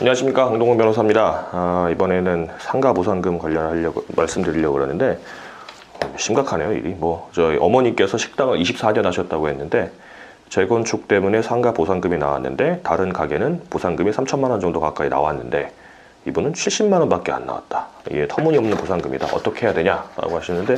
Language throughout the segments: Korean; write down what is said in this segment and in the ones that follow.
안녕하십니까 황동훈 변호사입니다. 아, 이번에는 상가 보상금 관련하려고 말씀드리려고 그러는데 어, 심각하네요 일이. 뭐 저희 어머니께서 식당을 24년 하셨다고 했는데 재건축 때문에 상가 보상금이 나왔는데 다른 가게는 보상금이 3천만 원 정도 가까이 나왔는데 이분은 70만 원밖에 안 나왔다. 이게 터무니없는 보상금이다. 어떻게 해야 되냐 라고 하시는데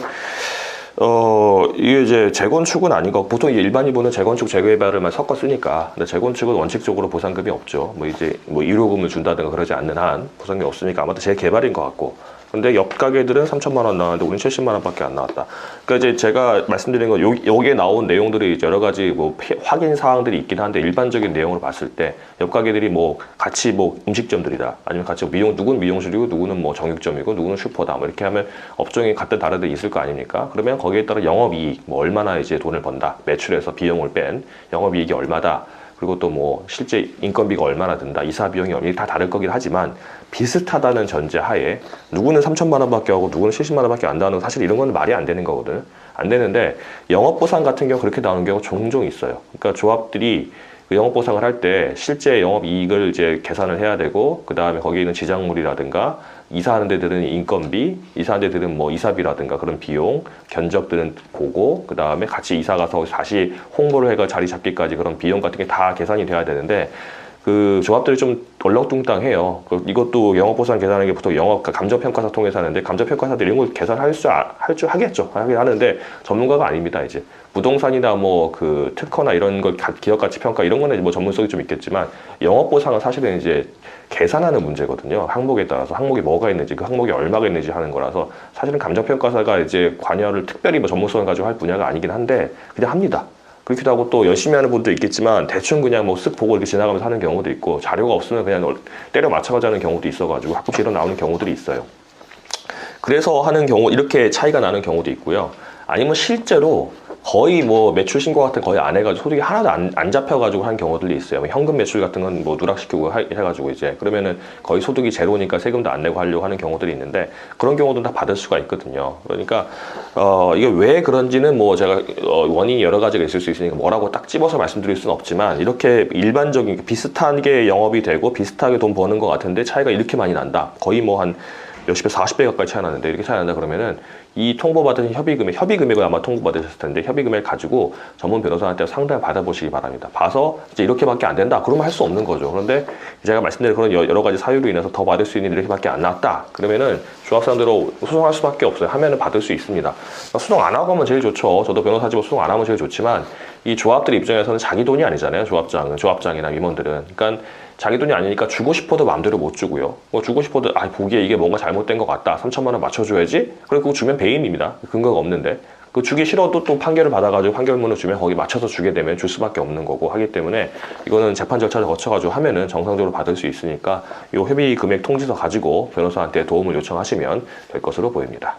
어, 이게 이제 재건축은 아닌 거, 보통 이제 일반인분은 재건축, 재개발을만 섞어 쓰니까. 근데 재건축은 원칙적으로 보상금이 없죠. 뭐 이제 뭐 일호금을 준다든가 그러지 않는 한 보상금이 없으니까 아마도 재개발인 것 같고. 근데 옆 가게들은 3천만 원 나왔는데 우리는 70만 원밖에 안 나왔다. 그러니까 이제 제가 말씀드린 건 요, 여기에 나온 내용들이 여러 가지 뭐 피- 확인 사항들이 있긴 한데 일반적인 내용으로 봤을 때 옆 가게들이 뭐 같이 뭐 음식점들이다 아니면 같이 미용 누군 미용실이고 누구는 뭐 정육점이고 누구는 슈퍼다 뭐 이렇게 하면 업종이 다른 데 있을 거 아닙니까? 그러면 거기에 따라 영업이익 뭐 얼마나 이제 돈을 번다 매출에서 비용을 뺀 영업이익이 얼마다 그리고 또 뭐 실제 인건비가 얼마나 든다 이사 비용이 얼마나 다 다를 거긴 하지만 비슷하다는 전제 하에 누구는 3천만 원밖에 하고 누구는 70만 원밖에 안 나오는 거 사실 이런 건 말이 안 되는 거거든. 안 되는데 영업 보상 같은 경우 그렇게 나오는 경우 종종 있어요. 그러니까 조합들이 그 영업 보상을 할 때 실제 영업 이익을 이제 계산을 해야 되고 그 다음에 거기에 있는 지작물이라든가 이사하는 데들은 인건비, 이사하는 데들은 뭐 이사비라든가 그런 비용, 견적들은 보고 그 다음에 같이 이사 가서 다시 홍보를 해가 자리 잡기까지 그런 비용 같은 게 다 계산이 돼야 되는데 그 조합들이 좀 얼렁뚱땅해요. 그 이것도 영업 보상 계산하는 게 보통 영업 감정 평가사 통해서 하는데 감정 평가사들이 이런 걸 계산할 줄할줄 하겠죠. 하긴 하는데 전문가가 아닙니다. 이제 부동산이나 뭐 그 특허나 이런 걸 가- 기업 가치 평가 이런 거는 뭐 전문성이 좀 있겠지만 영업 보상은 사실은 이제 계산하는 문제거든요. 항목에 따라서 항목이 뭐가 있는지 그 항목이 얼마가 있는지 하는 거라서 사실은 감정 평가사가 이제 관여를 특별히 뭐 전문성을 가지고 할 분야가 아니긴 한데 그냥 합니다. 그렇기도 하고 또 열심히 하는 분도 있겠지만 대충 그냥 뭐 쓱 보고 이렇게 지나가면서 하는 경우도 있고 자료가 없으면 그냥 얼- 때려 맞춰가자는 경우도 있어가지고 가끔씩 이런 나오는 경우들이 있어요. 그래서 하는 경우 이렇게 차이가 나는 경우도 있고요. 아니면 실제로 거의 뭐 매출 신고 같은 거 거의 안 해가지고 소득이 하나도 안, 안 잡혀가지고 하는 경우들이 있어요. 뭐 현금 매출 같은 건 뭐 누락시키고 하- 해가지고 이제 그러면은 거의 소득이 제로니까 세금도 안 내고 하려고 하는 경우들이 있는데 그런 경우도 다 받을 수가 있거든요. 그러니까 어 이게 왜 그런지는 뭐 제가 어, 원인이 여러 가지가 있을 수 있으니까 뭐라고 딱 집어서 말씀드릴 수는 없지만 이렇게 일반적인 비슷하게 영업이 되고 비슷하게 돈 버는 것 같은데 차이가 이렇게 많이 난다. 거의 뭐 한 몇십 배, 40배 가까이 차이 나는데 이렇게 차이 난다 그러면은 이 통보받은 협의 금액, 협의 금액을 아마 통보받으셨을 텐데 협의 금액 가지고 전문 변호사한테 상담 받아보시기 바랍니다. 봐서 이제 이렇게밖에 안 된다. 그러면 할 수 없는 거죠. 그런데 제가 말씀드린 그런 여- 여러 가지 사유로 인해서 더 받을 수 있는 이렇게밖에 안 나왔다. 그러면은 조합상대로 소송할 수밖에 없어요. 하면은 받을 수 있습니다. 그러니까 소송 안 하고 하면 제일 좋죠. 저도 변호사지만 소송 안 하면 제일 좋지만 이 조합들 입장에서는 자기 돈이 아니잖아요. 조합장은 조합장이나 임원들은. 그러니까 자기 돈이 아니니까 주고 싶어도 마음대로 못 주고요. 뭐 주고 싶어도 아 보기에 이게 뭔가 잘못된 것 같다. 3천만 원 맞춰줘야지. 그리고 주면 배임입니다. 근거가 없는데. 그 주기 싫어도 또 판결을 받아가지고 판결문을 주면 거기 맞춰서 주게 되면 줄 수밖에 없는 거고 하기 때문에 이거는 재판 절차를 거쳐가지고 하면은 정상적으로 받을 수 있으니까 이 회비 금액 통지서 가지고 변호사한테 도움을 요청하시면 될 것으로 보입니다.